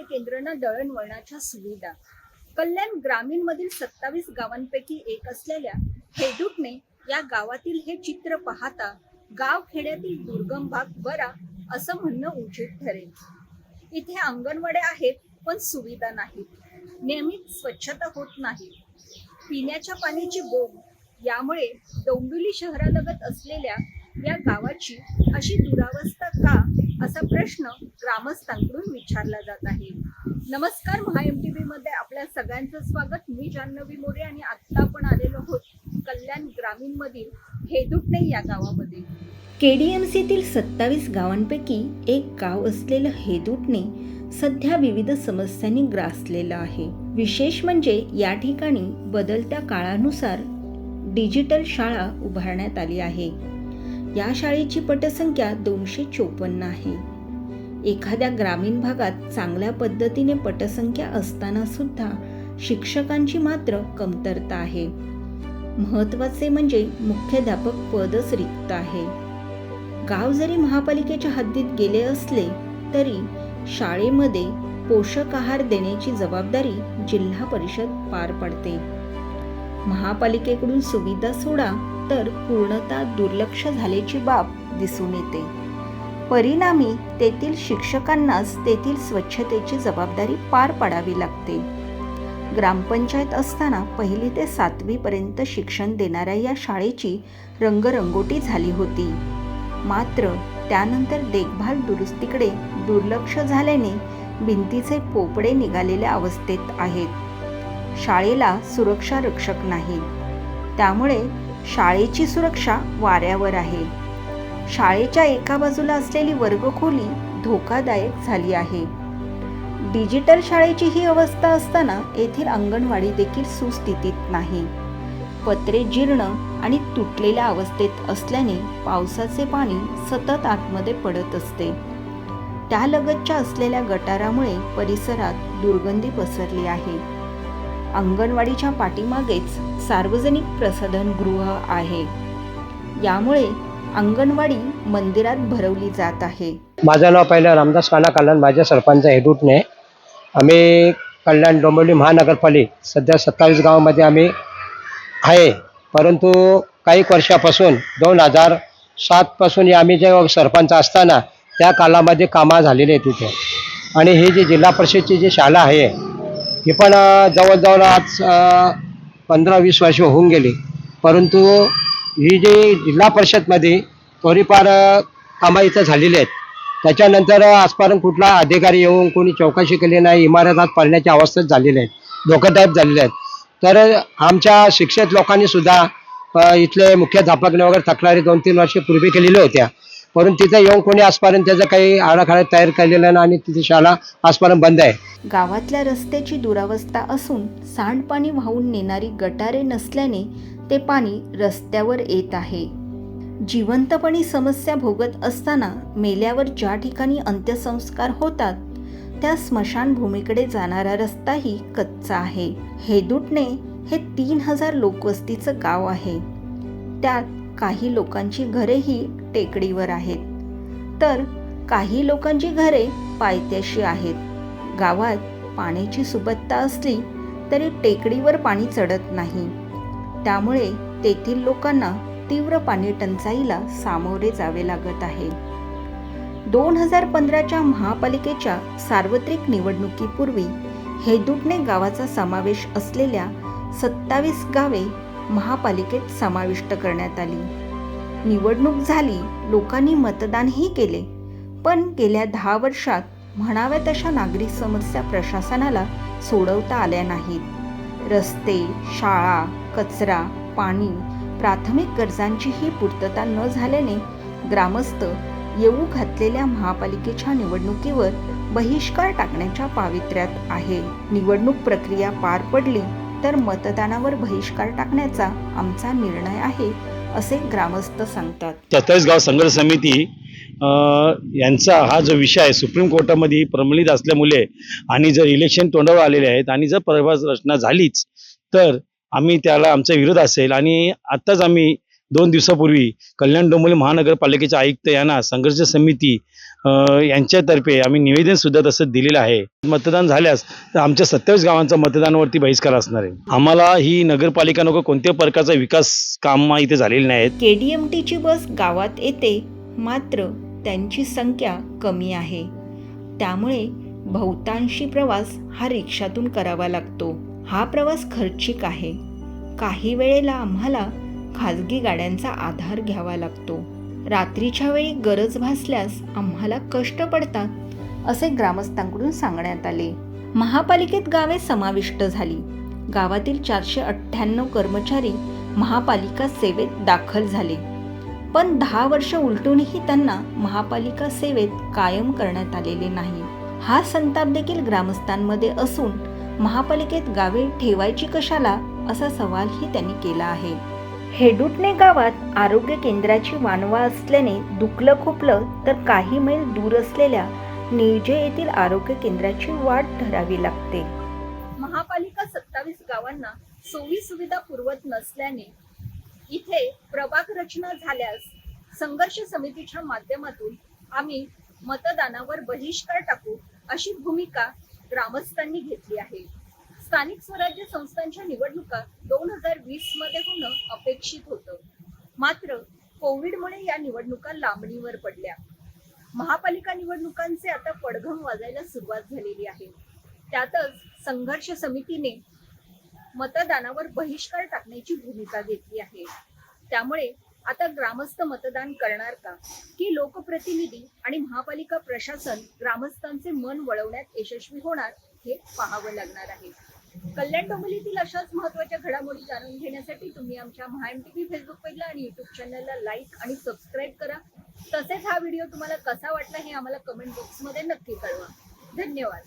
आरोग्य केंद्र दळणवळणाच्या सुविधा. कल्याण ग्रामीण मधील सत्तावीस गावांपैकी एक असलेल्या हेडूटने या गावातील हे चित्र पाहता गाव खेड्यातील दुर्गम भाग बरा असं म्हणणं उचित ठरेल. इथे अंगणवाड्या आहेत पण सुविधा नाहीत. नियमित स्वच्छता होत नाही. पिण्याच्या पाण्याची बोंब यामुळे डोंबिवली शहरालगत असलेल्या या गावाची अशी दुरावस्था का? असा प्रश्न ग्रामस्थांकडून विचारला जात आहे. नमस्कार महा एम टी मध्ये आपल्या सगळ्यांचं स्वागत. मी जान्हवी मोरे आणि आत्ता आपण आलेलो आहोत कल्याण ग्रामीण मधील हेदुटणे या गावामध्ये. केडीएमसीतील सत्तावीस गावांपैकी एक गाव असलेलं हेदुटणे सध्या विविध समस्यांनी ग्रासलेलं आहे. विशेष म्हणजे या ठिकाणी बदलत्या काळानुसार डिजिटल शाळा उभारण्यात आली आहे. या शाळेची पटसंख्या दोनशे चोपन्न आहे. एखाद्या ग्रामीण भागात चांगल्या पद्धतीने पटसंख्या असताना सुद्धा शिक्षकांची मात्र कमतरता आहे. महत्त्वाचे म्हणजे मुख्याध्यापक पदच रिक्त आहे. गाव जरी महापालिकेच्या हद्दीत गेले असले तरी शाळेमध्ये पोषक आहार देण्याची जबाबदारी जिल्हा परिषद पार पडते. महापालिकेकडून सुविधा सोडा तर पूर्णतः दुर्लक्ष झाल्याची बाब दिसून येते. परिणामी तेथील शिक्षकांनाच तेथील स्वच्छतेची जबाबदारी पार पाडावी लागते. ग्रामपंचायत असताना पहिली ते सातवी पर्यंत शिक्षण देणाऱ्या या शाळेची रंगरंगोटी झाली होती. मात्र त्यानंतर देखभाल दुरुस्तीकडे दुर्लक्ष झाल्याने भिंतीचे पोपडे निघालेल्या अवस्थेत आहेत. शाळेला सुरक्षा रक्षक नाही. त्यामुळे शाळेची सुरक्षा वाऱ्यावर आहे. शाळेच्या एका बाजूला असलेली वर्गखोली धोकादायक झाली आहे. डिजिटल शाळेची ही अवस्था असताना येथील अंगणवाडी देखील सुस्थितीत नाही. पत्रे जीर्ण आणि तुटलेल्या अवस्थेत असल्याने पावसाचे पाणी सतत आतमध्ये पडत असते. त्यालगतच्या असलेल्या गटारामुळे परिसरात दुर्गंधी पसरली आहे. अंगणवाडीच्या पाठीमागेच सार्वजनिक प्रसाधनगृह आहे. यामुळे अंगणवाडी मंदिरात भरवली जात आहे. माझं नाव पहिलं रामदास काना कल्याण माझ्या सरपंच हेडूटने. आम्ही कल्याण डोंबिवली महानगरपालिका सध्या सत्तावीस गावामध्ये आम्ही आहे. परंतु काही वर्षापासून दोन हजार सातपासून आम्ही जे सरपंच असताना त्या कालामध्ये कामं झालेली आहे तिथे. आणि ही जी जिल्हा परिषदची जी शाळा आहे ही पण जवळजवळ आज पंधरा वीस वर्ष होऊन गेली. परंतु ही जी जिल्हा परिषदमध्ये थोडीफार अं, कामं इथं झालेली आहेत. त्याच्यानंतर आजपर्यंत कुठला अधिकारी येऊन कोणी चौकशी केली नाही इमारत आज पडण्याच्या अवस्थेत झालेल्या आहेत धोकादायक झालेले आहेत तर आमच्या शिक्षित लोकांनी सुद्धा अ, इथले मुख्याध्यापकने वगैरे तक्रारी दोन तीन वर्षपूर्वी केलेल्या होत्या. परंतु तिथे येऊन कोणी आजपर्यंत त्याचं काही आराखडा तयार केलेला नाही आणि तिथे शाळा आजपर्यंत बंद आहे. गावातल्या रस्त्याची दुरावस्था असून सांडपाणी वाहून नेणारी गटारे नसल्याने ते पाणी रस्त्यावर येत आहे. जिवंतपणी समस्या भोगत असताना मेल्यावर ज्या ठिकाणी अंत्यसंस्कार होतात त्या स्मशानभूमीकडे जाणारा रस्ताही कच्चा आहे. हेदुटणे हे तीन हजार लोकवस्तीचं गाव आहे. त्यात काही लोकांची घरेही टेकडीवर आहेत. तर काही लोकांची घरे पायथ्याशी आहेत. गावात पाण्याची सुबत्ता असली तरी टेकडीवर पाणी चढत नाही. त्यामुळे तेथील लोकांना तीव्र पाणी टंचाईला सामोरे जावे लागत आहे. दोन हजार पंधराच्या महापालिकेच्या सार्वत्रिक निवडणुकीपूर्वी हेदुटणे गावाचा समावेश असलेल्या सत्तावीस गावे महापालिकेत समाविष्ट करण्यात आली. निवडणूक झाली लोकांनी मतदानही केले. पण गेल्या दहा वर्षात म्हणाव्या तशा नागरिक समस्या प्रशासनाला सोडवता आल्या नाहीत. रस्ते शाळा कचरा पाणी प्राथमिक गरजांचीही पूर्तता न झाल्याने ग्रामस्थ येऊ घातलेल्या महापालिकेच्या निवडणुकीवर बहिष्कार टाकण्याच्या पावित्र्यात आहे. निवडणूक प्रक्रिया पार पडली तर मतदानावर बहिष्कार टाकण्याचा आमचा निर्णय आहे असे ग्रामस्थ सांगतात. सत्तावीस गाव संघर्ष समिती यांचा हा जो विषय आहे सुप्रीम कोर्टामध्ये प्रमलित असल्यामुळे आणि जर इलेक्शन तोंडावर आलेले आहेत आणि जर प्रभास रचना झालीच तर आम्ही त्याला आमचा विरोध असेल. आणि आत्ताच आम्ही दोन दिवसापूर्वी कल्याण डोंबिवली महानगरपालिकेचे आयुक्त यांना संघर्ष समिती यांच्यातर्फे आम्ही निवेदन सुद्धा तसं दिलेलं आहे. मतदान झाल्यास तर आमच्या सत्तावीस गावांचा मतदानावरती बहिष्कार असणार आहे. आम्हाला ही नगरपालिका नको कोणत्याही प्रकारचा विकास काम इथे झालेले नाहीत. के डी एम टीची बस गावात येते मात्र त्यांची संख्या कमी आहे. त्यामुळे बहुतांशी प्रवास हा रिक्षातून करावा लागतो. हा प्रवास खर्चिक आहे. काही वेळेला आम्हाला खाजगी गाड्यांचा आधार घ्यावा लागतो. रात्रीच्या वेळी गरज भासल्यास आम्हाला कष्ट पडतात असे ग्रामस्थांकडून सांगण्यात आले. महापालिकेत गावे समाविष्ट झाली. गावातील चारशे अठ्ठ्याण्णव कर्मचारी महापालिका सेवेत दाखल झाले. पण दहा वर्ष उलटूनही त्यांना महापालिका सेवेत कायम करण्यात आलेले नाही. हा संताप देखील ग्रामस्थांमध्ये असून महापालिकेत गावे ठेवायची कशाला असा सवालही त्यांनी केला आहे. हेडुटणे गावात आरोग्य केंद्राची वानवा असल्याने दुखलं खोपलं तर काही मैल दूर असलेल्या निळजे येथील आरोग्य केंद्राची वाट धरावी लागते. महापालिका सत्तावीस गावांना सोयी सुविधा पुरवत नसल्याने इथे प्रभाग रचना झाल्यास संघर्ष समितीच्या माध्यमातून आम्ही मतदानावर बहिष्कार टाकू अशी भूमिका ग्रामस्थांनी घेतली आहे. स्थानिक स्वराज्य संस्थांच्या निवडणुका दोन हजार वीसमध्ये होणं अपेक्षित होतं. मात्र कोविडमुळे या निवडणुका लांबणीवर पडल्या. महापालिका निवडणुकांचे आता पडघम वाजायला सुरुवात झालेली आहे. त्यातच संघर्ष समितीने मतदानावर बहिष्कार टाकण्याची भूमिका घेतली आहे. त्यामुळे आता ग्रामस्थ मतदान करणार का? की लोकप्रतिनिधी आणि महापालिका प्रशासन ग्रामस्थांचे मन वळवण्यात यशस्वी होणार हे पाहावं लागणार आहे. कल्याण डोंबिवलीतील अशाच महत्त्वाच्या घडामोडी जाणून घेण्यासाठी तुम्ही आमच्या महाएम टीव्ही फेसबुक पेजला आणि युट्यूब चॅनलला लाईक आणि सबस्क्राईब करा. तसेच हा व्हिडिओ तुम्हाला कसा वाटला हे आम्हाला कमेंट बॉक्समध्ये नक्की कळवा. धन्यवाद.